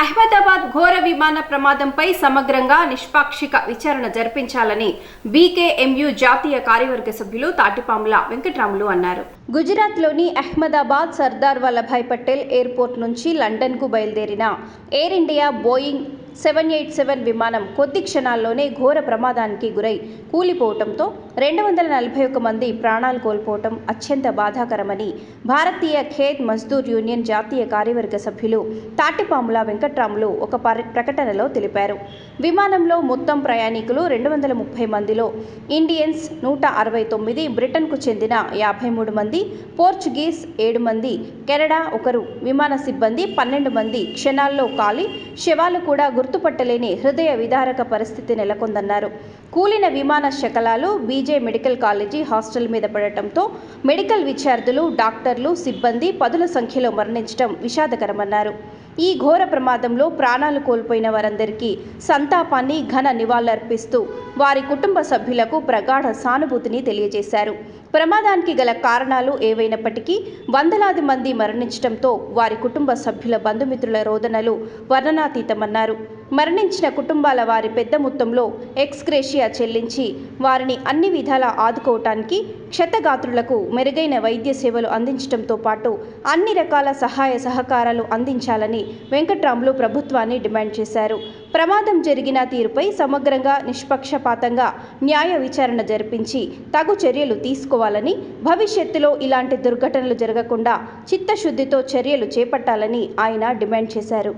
అహ్మదాబాద్ ఘోర విమాన ప్రమాదంపై సమగ్రంగా నిష్పాక్షిక విచారణ జరిపించాలని బీకేఎంయు జాతీయ కార్యవర్గ సభ్యులు తాటిపాముల వెంకట్రాములు అన్నారు. గుజరాత్లోని అహ్మదాబాద్ సర్దార్ వల్లభాయ్ పటేల్ ఎయిర్పోర్ట్ నుంచి లండన్కు బయలుదేరిన Air India Boeing seven eight seven విమానం కొద్ది క్షణాల్లోనే ఘోర ప్రమాదానికి గురై కూలిపోవటంతో రెండు వందల నలభై ఒక్క మంది ప్రాణాలు కోల్పోవటం అత్యంత బాధాకరమని భారతీయ ఖేద్ మజ్దూర్ యూనియన్ జాతీయ కార్యవర్గ సభ్యులు తాటిపాముల వెంకట్రాములు ఒక ప్రకటనలో తెలిపారు. విమానంలో మొత్తం ప్రయాణికులు రెండు వందల ముప్పై మందిలో ఇండియన్స్ నూట అరవై తొమ్మిది బ్రిటన్కు చెందిన యాభై మూడు మంది పోర్చుగీస్ ఏడు మంది కెనడా ఒకరు విమాన సిబ్బంది పన్నెండు మంది క్షణాల్లో కాలి శవాలు కూడా గుర్తుపట్టలేని హృదయ విదారక పరిస్థితి నెలకొందన్నారు. కూలిన విమాన శకలాలు బీజే మెడికల్ కాలేజీ హాస్టల్ మీద పడటంతో మెడికల్ విద్యార్థులు డాక్టర్లు సిబ్బంది పదుల సంఖ్యలో మరణించడం విషాదకరమన్నారు. ఈ ఘోర ప్రమాదంలో ప్రాణాలు కోల్పోయిన వారందరికీ సంతాపాన్ని ఘన నివాళులర్పిస్తూ వారి కుటుంబ సభ్యులకు ప్రగాఢ సానుభూతిని తెలియజేశారు. ప్రమాదానికి గల కారణాలు ఏవైనప్పటికీ వందలాది మంది మరణించడంతో వారి కుటుంబ సభ్యుల బంధుమిత్రుల రోదనలు వర్ణనాతీతమన్నారు. మరణించిన కుటుంబాల వారి పెద్ద మొత్తంలో ఎక్స్గ్రేషియా చెల్లించి వారిని అన్ని విధాలా ఆదుకోవటానికి క్షతగాత్రులకు మెరుగైన వైద్య సేవలు అందించడంతో పాటు అన్ని రకాల సహాయ సహకారాలు అందించాలని వెంకట్రాములు ప్రభుత్వాన్ని డిమాండ్ చేశారు. ప్రమాదం జరిగిన తీరుపై సమగ్రంగా నిష్పక్షపాతంగా న్యాయ విచారణ జరిపించి తగు చర్యలు తీసుకోవాలని భవిష్యత్తులో ఇలాంటి దుర్ఘటనలు జరగకుండా చిత్తశుద్ధితో చర్యలు చేపట్టాలని ఆయన డిమాండ్ చేశారు.